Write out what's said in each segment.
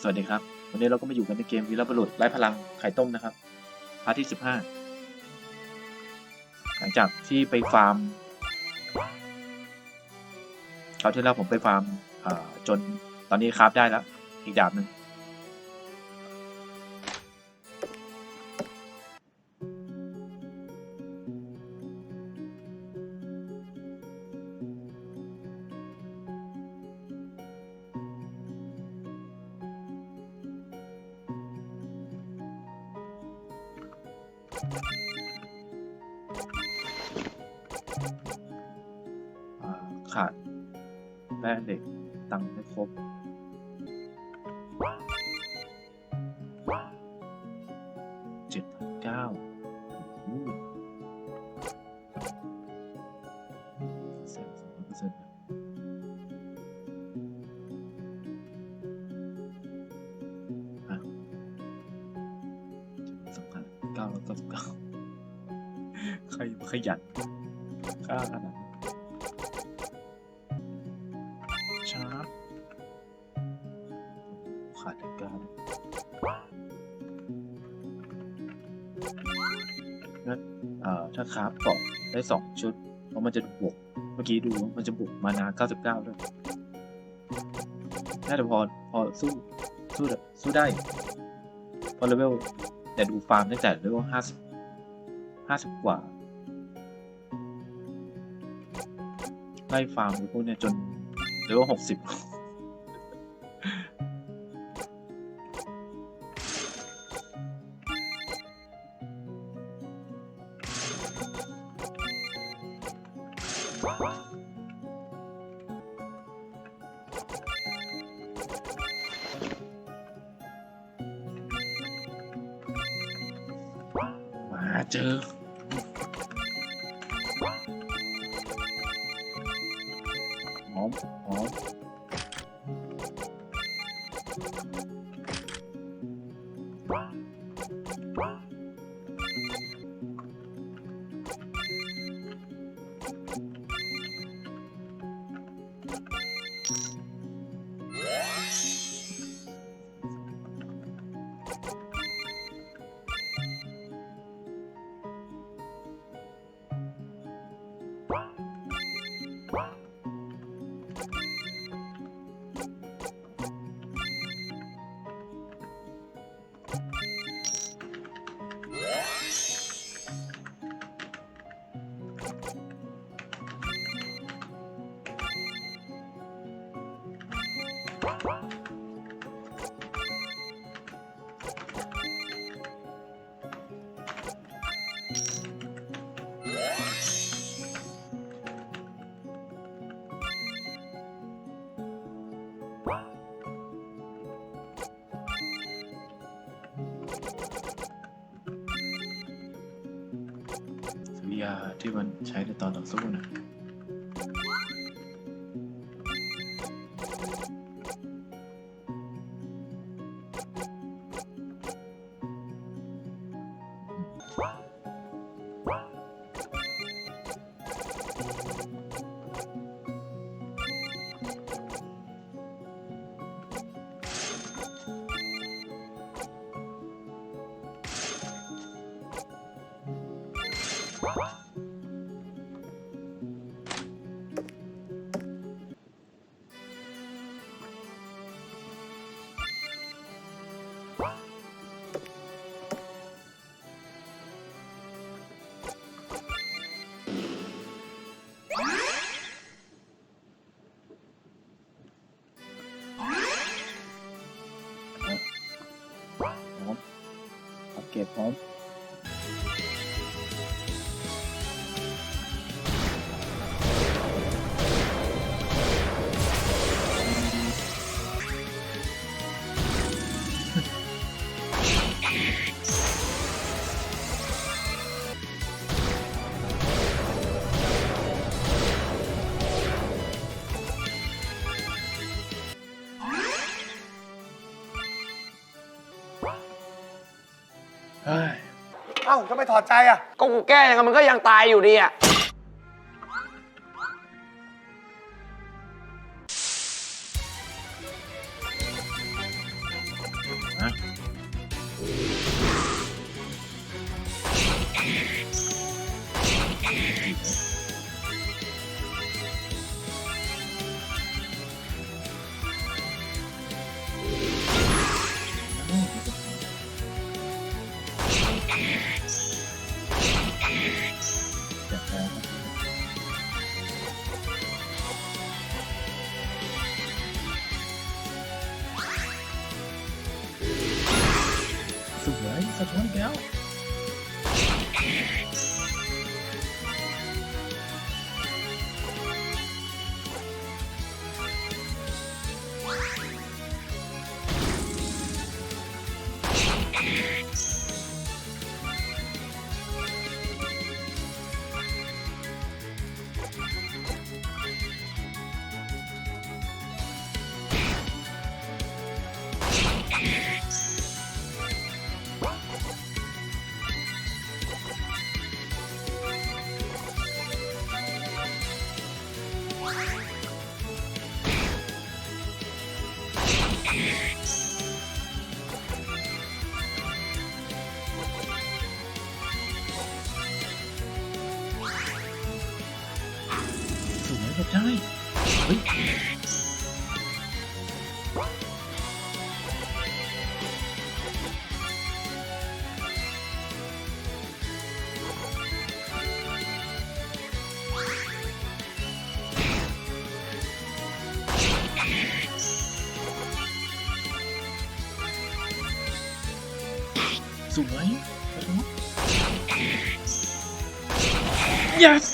สวัสดีครับ วันนี้เราก็มาอยู่กันในเกมวีรบุรุษไร้พลังไข่ต้มนะครับพาร์ทที่สิบห้าหลังจากที่ไปฟาร์มคราวที่แล้วผมไปฟาร์มจนตอนนี้คราฟได้แล้ว อีกดาบหนึ่ง อ่าขาดแร่เหล็กตังค์ไม่ครบ ใครขยันค่าขนาดนั้นชาร์จขาดกกาด้วยเอ่อถ้าคราฟเกาะได้สองชุดเพราะมันจะบวกเมื่อกี้ดูมันจะบวกมานา99 ด้วยน่าจะพอพอสู้สู้ได้สู้ได้ พอเลเวลแต่ดูฟาร์มตั้งแต่เลเวล50 50 กว่า ไล่ฟาร์มพวกเนี้ยจนเลเวล60มาเจอ หอ สุริยาที่มันใช้ในตอนต่อสู้นะ อัป เอ้าจะไมถอดใจอะ ก็กูแก้ยังไมันก็ยังตายอยู่ดีอะ เสะ สวยแบบได้ yes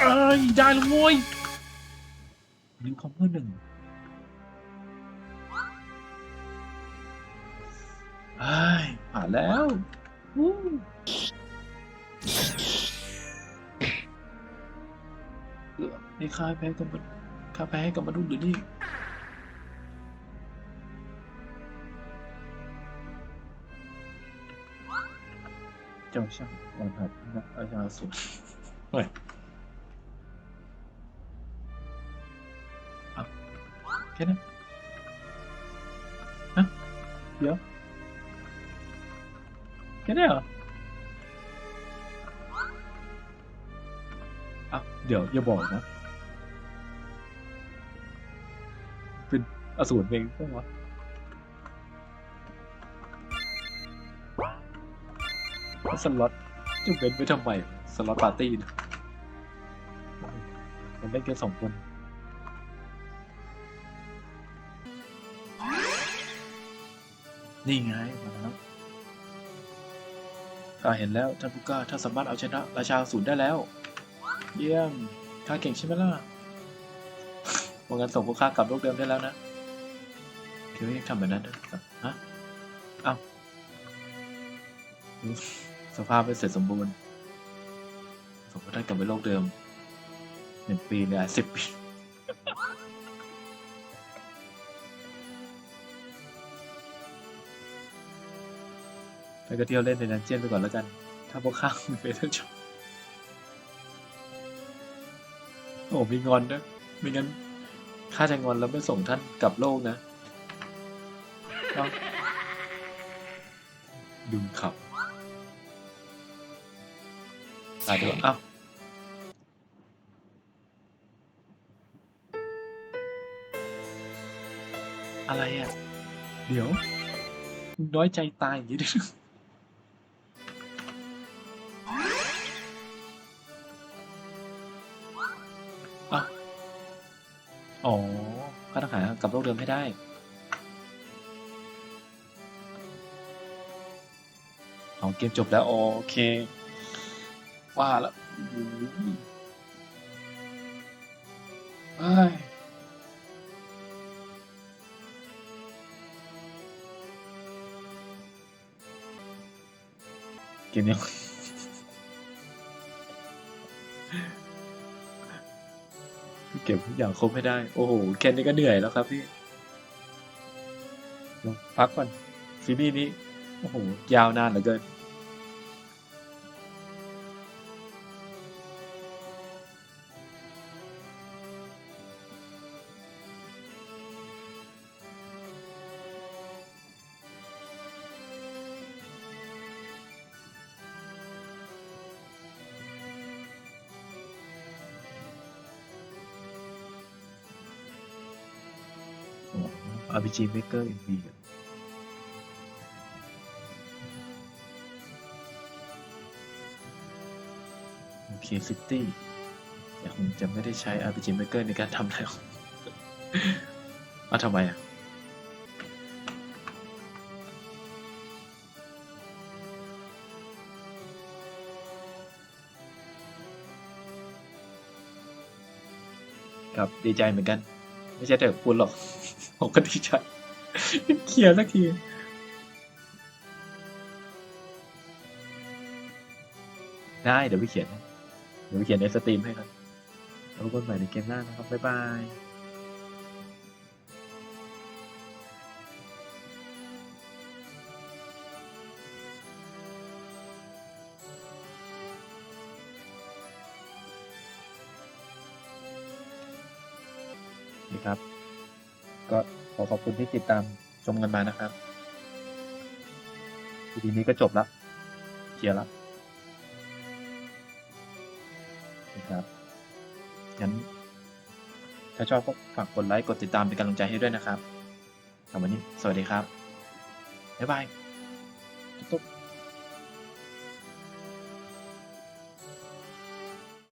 เอ้ยได้แล้วโว้ยนิวคอมเมอร์หนึ่งเอ้ยผ่านแล้ววู้เออนี่ค่าแพ้กับมันค่าแพ้ให้กับมนุษย์หรือนี่ เจ้าช่างวันหัดนักอาญาสุดเฮ้ยเอาแค่นั้นฮะเดี๋ยวแค่นี้เหรออะเดี๋ยวอย่าบอกนะ เป็นอสูรเองใช่ไหม สล็อตจะเว้นไว้ทำไมสล็อตปาร์ตี้นะมันเล่นแค่สองคนนี่ไงมาแล้วข้าเห็นแล้วท่านผู้กล้าท่านสามารถเอาชนะราชาสูรได้แล้ว เยี่ยมข้าเก่งใช่ไหมล่ะวางั้นส่งพวกข้ากลับโลกเดิมได้แล้วนะเดี๋ยวยังทำแบบนั้นด้วยเหรอฮะ เอ้า สภาพไม่เสร็จสมบูรณ์ สมมติถ้ากลับไปโลกเดิมหนึ่งปีเลยสิบปีไปก็เที่ยวเล่นในดันเจียนไปก่อนแล้วกัน ถ้าพวกข้างเฟเธอร์จบโอ้มีงอนนะไม่งั้นข้าจะงอนแล้วไม่ส่งท่านกลับโลกนะดึงขับ ตายเถอะอ้าวอะไรอะ เดี๋ยวมึงน้อยใจตายอย่างนี้ดิอ้าวอ๋อข้าต้องหากลับโลกเดิมให้ได้ เอาเกมจบแล้ว โอเค ว่าแล้วเอ้ยเกมยังเก็บทุกอย่างครบไม่ได้ โอ้โห แค่นี้ก็เหนื่อยแล้วครับพี่ลองพักก่อนซีรีส์นี้ โอ้โห ยาวนานเหลือเกิน RPG Maker MV โอเคซิตี้แต่ผมจะไม่ได้ใช้ RPG Maker ในการทำแล้วเอาทำไมอะครับดีใจเหมือนกัน ไม่ใช่แต่คุณหรอก ผมก็ดีใจเคลียร์สักทีได้เดี๋ยวไปเขียนให้เดี๋ยวไปเขียนในสตรีมให้ครับแล้วพบกันใหม่ในเกมหน้านะครับ บ๊ายบาย อขอบคุณที่ติดตามชมกันมานะครับทีนี้ก็จบละเคลียร์ละนะครับงั้นถ้าชอบก็ฝากกดไลค์กดติดตามเป็นกำลังใจให้ด้วยนะครับสำหรับวันนี้ สวัสดีครับ บ๊ายบาย